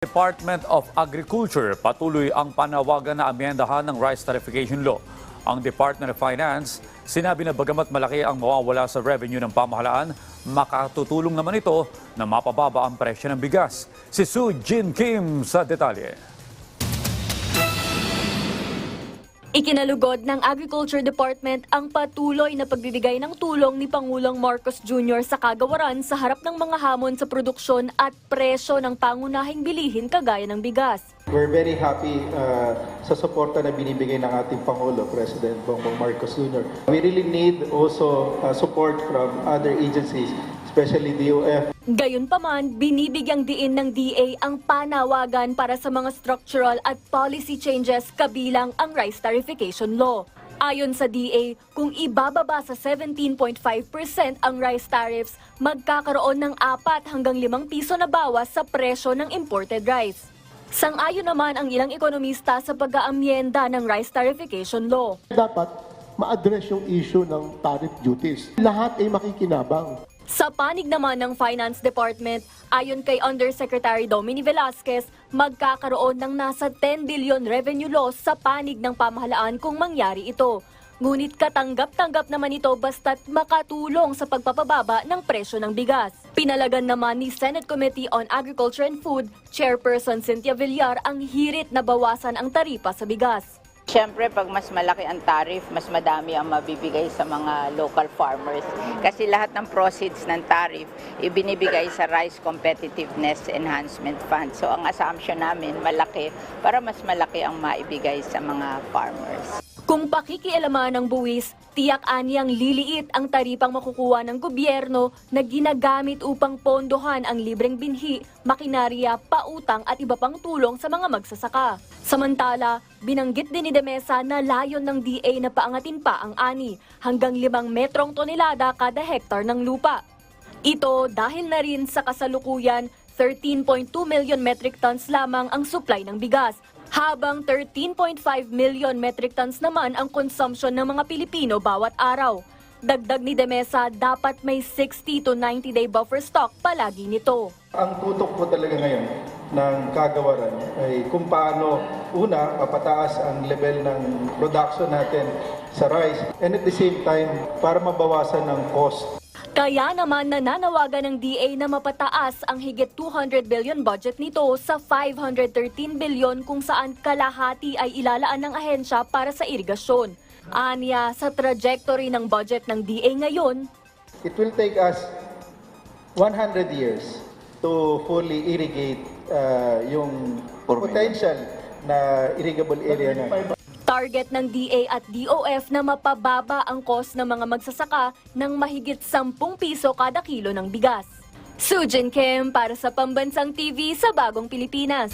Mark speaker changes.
Speaker 1: Department of Agriculture patuloy ang panawagan na amyendahan ng rice tarification law. Ang Department of Finance sinabi na bagamat malaki ang mawawala sa revenue ng pamahalaan, makatutulong naman ito na mapababa ang presyo ng bigas. Si Sue Jin Kim sa detalye.
Speaker 2: Ikinalugod ng Agriculture Department ang patuloy na pagbibigay ng tulong ni Pangulong Marcos Jr. sa kagawaran sa harap ng mga hamon sa produksyon at presyo ng pangunahing bilihin kagaya ng bigas.
Speaker 3: We're very happy uh, sa suporta na binibigay ng ating Pangulo, President Bongbong Marcos Jr. We really need also uh, support from other agencies, especially DOF.
Speaker 2: Gayunpaman, binibigyang diin ng DA ang panawagan para sa mga structural at policy changes kabilang ang rice tarification law. Ayon sa DA, kung ibababa sa 17.5% ang rice tariffs, magkakaroon ng 4 hanggang 5 piso na bawas sa presyo ng imported rice. Sang-ayon naman ang ilang ekonomista sa pag-aamyenda ng rice tarification law.
Speaker 4: dapat ma-address yung issue ng tariff duties. Lahat ay makikinabang.
Speaker 2: Sa panig naman ng Finance Department, ayon kay Undersecretary Domini Velasquez, magkakaroon ng nasa 10 billion revenue loss sa panig ng pamahalaan kung mangyari ito. Ngunit katanggap-tanggap naman ito basta't makatulong sa pagpapababa ng presyo ng bigas. Pinalagan naman ni Senate Committee on Agriculture and Food, Chairperson Cynthia Villar ang hirit na bawasan ang taripa sa bigas.
Speaker 5: Siyempre, pag mas malaki ang tariff, mas madami ang mabibigay sa mga local farmers. Kasi lahat ng proceeds ng tariff, ibinibigay sa Rice Competitiveness Enhancement Fund. So, ang assumption namin, malaki, para mas malaki ang maibigay sa mga farmers.
Speaker 2: Kung pakikialaman ng buwis, tiyak aniyang liliit ang taripang makukuha ng gobyerno na ginagamit upang pondohan ang libreng binhi, makinarya, pautang at iba pang tulong sa mga magsasaka. Samantala, binanggit din ni Demesa na layon ng DA na paangatin pa ang ani hanggang limang metrong tonelada kada hektar ng lupa. Ito dahil na rin sa kasalukuyan 13.2 million metric tons lamang ang supply ng bigas, habang 13.5 million metric tons naman ang consumption ng mga Pilipino bawat araw. Dagdag ni Demesa, dapat may 60 to 90 day buffer stock palagi nito.
Speaker 3: Ang tutok po talaga ngayon ng kagawaran ay kung paano una mapataas ang level ng production natin sa rice and at the same time para mabawasan ng cost
Speaker 2: Kaya naman nananawagan ng DA na mapataas ang higit 200 billion budget nito sa 513 billion kung saan kalahati ay ilalaan ng ahensya para sa irigasyon. Anya, sa trajectory ng budget ng DA ngayon,
Speaker 3: It will take us 100 years to fully irrigate uh, yung potential na irrigable area na.
Speaker 2: Target ng DA at DOF na mapababa ang cost ng mga magsasaka ng mahigit 10 piso kada kilo ng bigas. Sujin Kim para sa Pambansang TV sa Bagong Pilipinas.